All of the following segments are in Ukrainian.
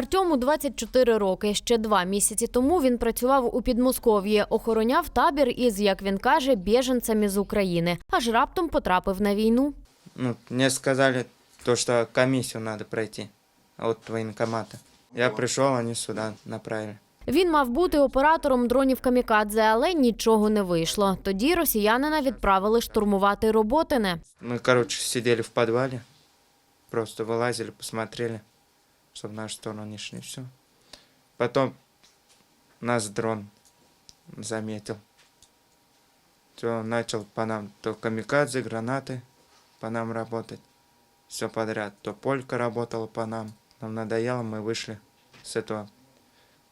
Артему 24 роки. Ще два місяці тому він працював у Підмосков'ї, охороняв табір із, як він каже, біженцями з України. Аж раптом потрапив на війну. Ну, мне сказали то, что комиссию надо пройти от военкомата. Я пришел, они сюда направили. Він мав бути оператором дронів камікадзе, але нічого не вийшло. Тоді росіянина відправили штурмувати роботине. Мы, короче, сидели в подвале, просто вылазили, посмотрели, чтобы в нашу сторону не шли, все. Потом нас дрон заметил. Все, начал по нам то камикадзе, гранаты по нам работать. Все подряд. То полька работала по нам. Нам надоело, мы вышли с этого.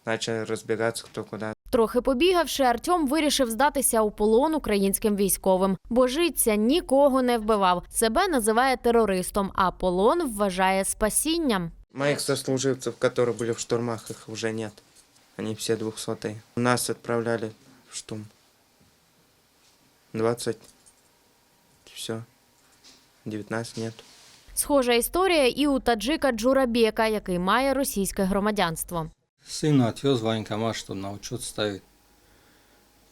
Начали разбегаться кто куда. Трохи побігавши, Артем вирішив здатися у полон українським військовим. Божиться нікого не вбивав. Себе називає терористом, а полон вважає спасінням. Моих сослуживцев, которые были в штурмах, их уже нет. Они все двухсотые. Нас отправляли в штурм. 20. Все. 19 нет. Схожа історія і у таджика Джурабека, який має російське громадянство. Сына отвез в военкомат, чтобы на учет ставить.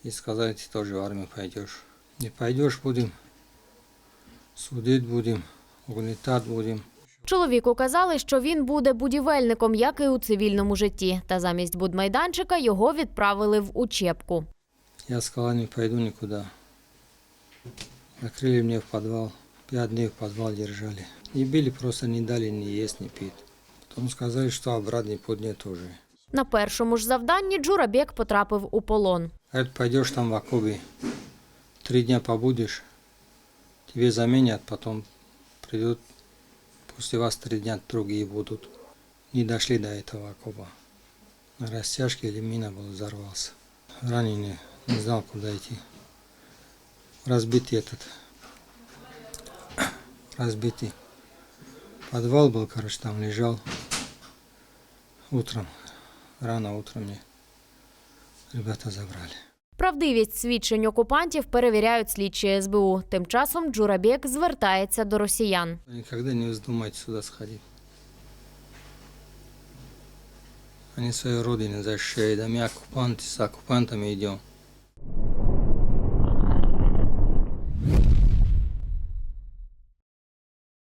И сказали, ты тоже в армию пойдешь. Не пойдешь, будем судить будем, угнетать будем. Чоловіку казали, що він буде будівельником, як і у цивільному житті. Та замість будмайданчика його відправили в учебку. Я сказал, не пойду никуда. Закрыли мне в подвал. Пять дней в подвал держали. Не били, просто не дали ни есть, ни пить. Потом сказали, что обратно поднят уже. На першому ж завданні Джурабек потрапив у полон. Пойдешь там в окопе, три дня побудешь, тебе заменят, потом придут, после вас три дня другие будут. Не дошли до этого окопа. На растяжке или мина был, взорвался. Раненый, не знал, куда идти. Разбитый этот, разбитый. Подвал был, короче, там лежал. Утром, рано утром мне ребята забрали. Правдивість свідчень окупантів перевіряють слідчі СБУ. Тим часом Джурабек звертається до росіян. Ніколи не вздумайте сюди сходити. Вони свою родину захищають, а ми окупанти з окупантами идем.